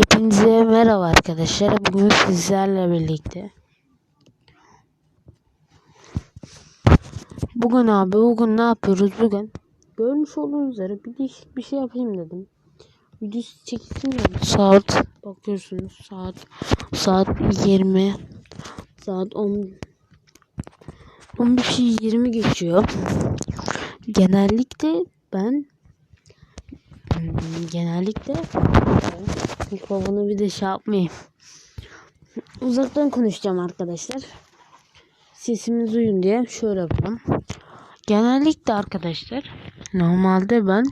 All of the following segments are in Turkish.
Hepinize merhaba arkadaşlar. Bugün sizlerle birlikte. Bugün abi bugün ne yapıyoruz bugün? Görmüş olduğunuz üzere bir değişik bir şey yapayım dedim. Video çeksin dedim. Saat bakıyorsunuz saat saat 20 saat 10 15.20 geçiyor. Genellikle ben Hmm, genellikle mikrofonu bir de şey yapmayayım. Uzaktan konuşacağım arkadaşlar. Sesimiz uyun diye şöyle yapalım. Genellikle arkadaşlar normalde ben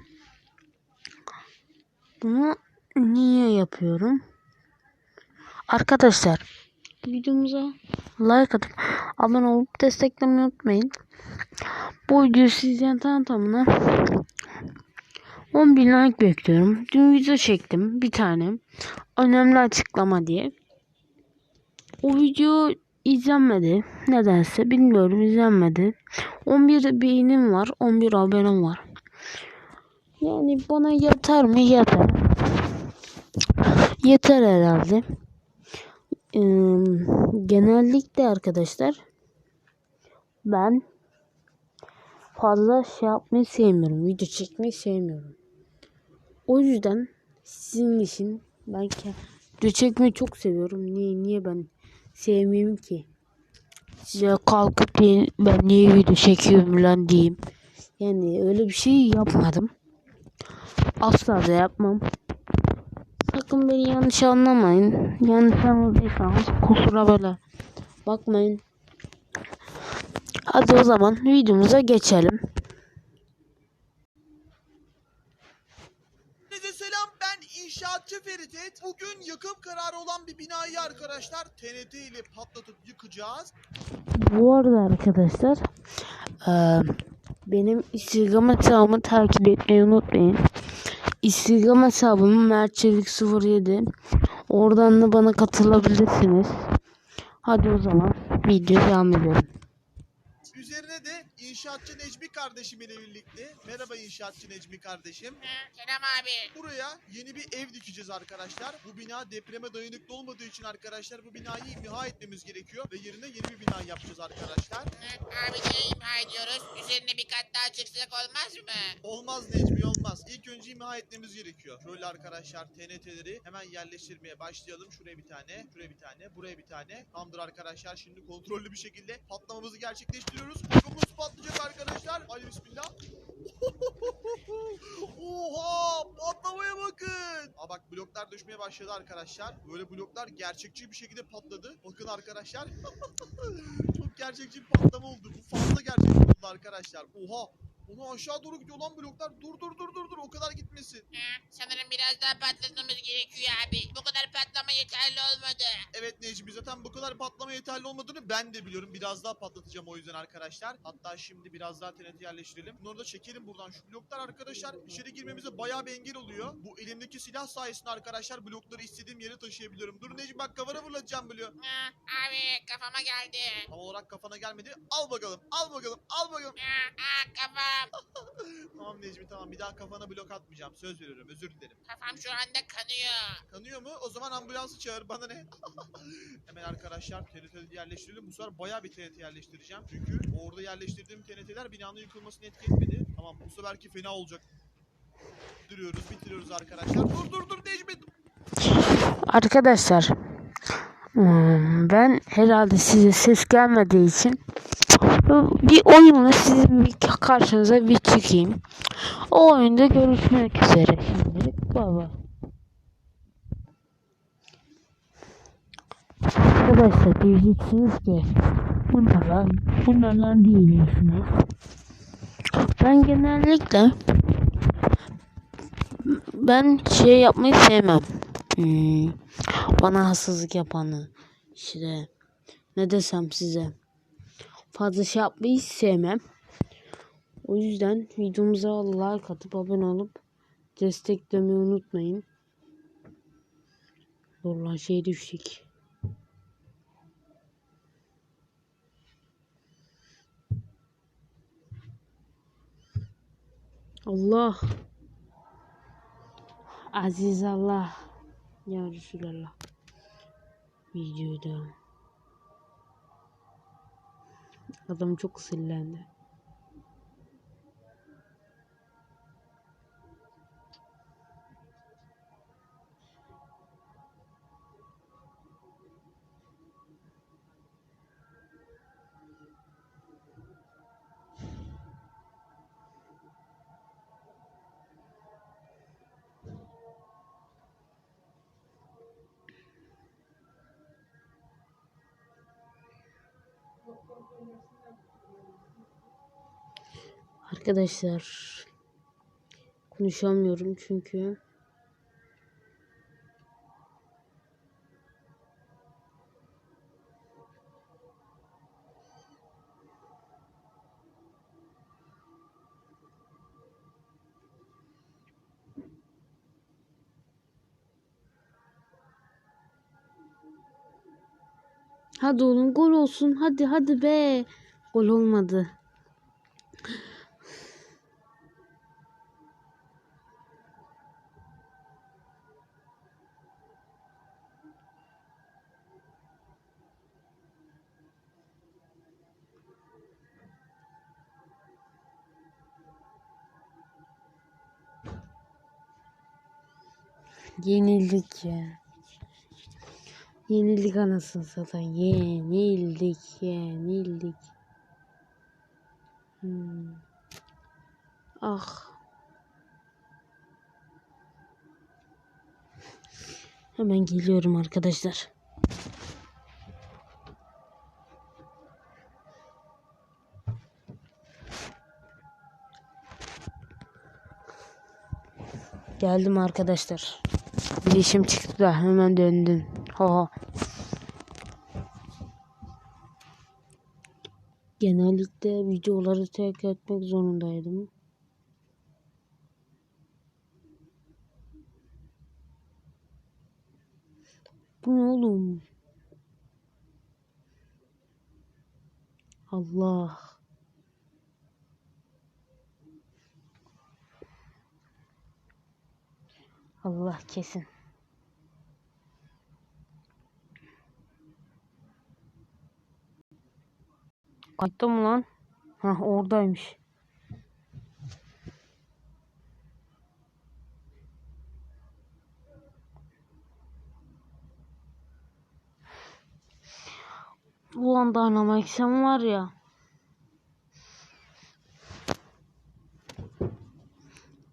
bunu niye yapıyorum? Arkadaşlar videomuza like atıp abone olup desteklemeyi unutmayın. Bu videoyu sizden tam 10 bin like bekliyorum. Dün video çektim bir tane. Önemli açıklama diye. O video izlenmedi. Nedense bilmiyorum izlenmedi. 11 beğenim var. 11 abonem var. Yani bana yeter mi? Yeter. Yeter herhalde. Ee, genellikle arkadaşlar ben fazla şey yapmayı sevmiyorum. Video çekmeyi sevmiyorum. O yüzden sizin için ben video çekmeyi çok seviyorum. Niye niye ben sevmeyeyim ki? Size kalkıp ben niye video çekiyorum lan diyeyim. Yani öyle bir şey yapmadım. Asla da yapmam. Sakın beni yanlış anlamayın. Yanlış anladıysanız kusura böyle. Bakmayın. Hadi o zaman videomuza geçelim. Herkese selam inşaatçı Feritet. Bugün yakım kararı olan bir binayı arkadaşlar TNT ile patlatıp yıkacağız. Bu arada arkadaşlar eee, benim Instagram hesabımı takip etmeyi unutmayın. Instagram hesabım mertçevik07 Oradan da bana katılabilirsiniz. Hadi o zaman video devam edelim. Üzerine de inşaatçı Necmi kardeşim ile birlikte. Merhaba inşaatçı Necmi kardeşim. Ha, Selam abi. Buraya yeni bir ev dikeceğiz arkadaşlar. Bu bina depreme dayanıklı olmadığı için arkadaşlar bu binayı imha etmemiz gerekiyor. Ve yerine yeni bir bina yapacağız arkadaşlar. Ha, abi ne imha ediyoruz? Üzerine bir kat daha çıksak olmaz mı? Olmaz Necmi olmaz. İlk önce imha etmemiz gerekiyor. Şöyle arkadaşlar TNT'leri hemen yerleştirmeye başlayalım. Şuraya bir tane, şuraya bir tane, buraya bir tane. Tamamdır arkadaşlar. Şimdi kontrollü bir şekilde patlamamızı gerçekleştiriyoruz. Kapımız patlayacak arkadaşlar. Hadi bismillah. Oha! Patlamaya bakın. Aa bak bloklar düşmeye başladı arkadaşlar. Böyle bloklar gerçekçi bir şekilde patladı. Bakın arkadaşlar. Çok gerçekçi bir patlama oldu. Bu fazla gerçekçi oldu arkadaşlar. Oha! Onu aşağı doğru gidiyor lan bloklar. Dur dur dur dur dur. O kadar gitmesin. Ha, sanırım biraz daha patlatmamız gerekiyor abi. Bu kadar patlama yeterli olmadı. Evet Necmi zaten bu kadar patlama yeterli olmadığını ben de biliyorum. Biraz daha patlatacağım o yüzden arkadaşlar. Hatta şimdi biraz daha TNT yerleştirelim. Bunları da çekelim buradan. Şu bloklar arkadaşlar içeri girmemize bayağı bir engel oluyor. Bu elimdeki silah sayesinde arkadaşlar blokları istediğim yere taşıyabiliyorum. Dur Necmi bak kafana fırlatacağım bloğu. Ha, abi kafama geldi. Tam olarak kafana gelmedi. Al bakalım. Al bakalım. Al bakalım. Ha, ha, kafam. Tamam Necmi tamam. Bir daha kafana blok atmayacağım. Söz veriyorum. Özür dilerim. Kafam şu anda kanıyor. Kanıyor mu? O zaman ambulansı çağır. Bana ne? Hemen arkadaşlar TNT yerleştirelim. Bu sefer bayağı bir TNT yerleştireceğim. Çünkü orada yerleştirdiğim TNT'ler binanın yıkılmasını etki etmedi. Tamam bu seferki fena olacak. Duruyoruz, bitiriyoruz arkadaşlar. Dur dur dur Necmi. Arkadaşlar hmm, ben herhalde size ses gelmediği için bir oyunla sizin bir karşınıza bir çıkayım. O oyunda görüşmek üzere şimdilik. Baba. Arkadaşlar diyeceksiniz ki bu ne lan? Bu ne diyeceksiniz. Ben genellikle ben şey yapmayı sevmem. Hmm, bana haksızlık yapanı işte ne desem size fazla şey yapmayı sevmem. O yüzden videomuza like atıp abone olup desteklemeyi unutmayın. Dur lan şey düşecek. Allah. Aziz Allah. Ya Resulallah. Videoda. Adam çok sinirlendi. Arkadaşlar konuşamıyorum çünkü Hadi oğlum gol olsun. Hadi hadi be. Gol olmadı. Yenildik ya. Yenildik anasını satayım. Yenildik, yenildik. Hmm. Ah. Hemen geliyorum arkadaşlar. Geldim arkadaşlar. Bir işim çıktı da hemen döndüm. Ha ha. Genellikle videoları terk etmek zorundaydım. Bu ne oğlum? Allah. Allah kesin. Kayıtta mı lan? Hah oradaymış. Ulan Dynamite sen var ya.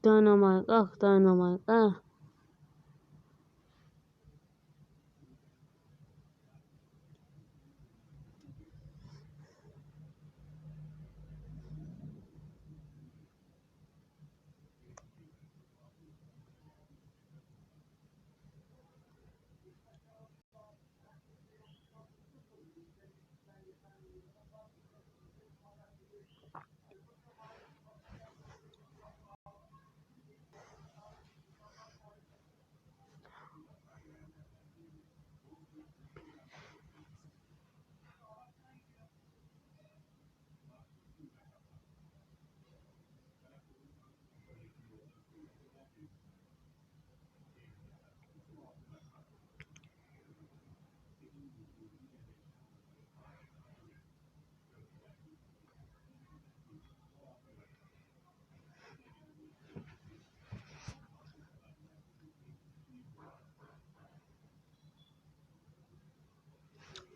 Dynamite ah Dynamite ah.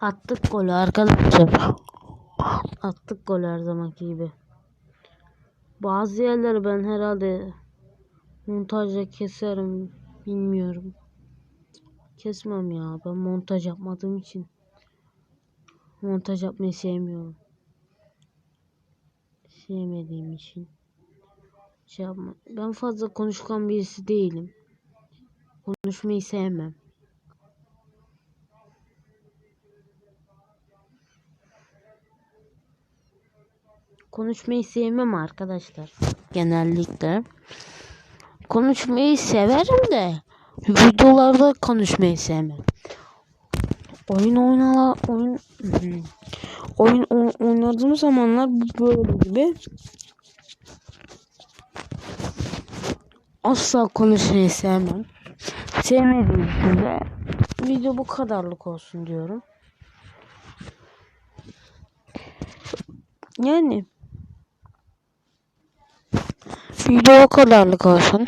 Attık golü arkadaşlar. Attık golü her zamanki gibi. Bazı yerleri ben herhalde montajla keserim. Bilmiyorum. Kesmem ya. Ben montaj yapmadığım için. Montaj yapmayı sevmiyorum. Sevmediğim için. Şey yapma. Ben fazla konuşkan birisi değilim. Konuşmayı sevmem. Konuşmayı sevmem arkadaşlar. Genellikle. Konuşmayı severim de videolarda konuşmayı sevmem. Oyun oynala oyun oyun oynadığım zamanlar böyle gibi asla konuşmayı sevmem. sevmediğim için de video bu kadarlık olsun diyorum. Yani video kadarlık olsun.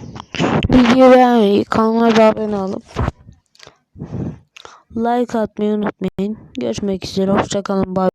Videoyu beğenmeyi, kanalıma da abone olup like atmayı unutmayın. Görüşmek üzere. Hoşçakalın. Bye.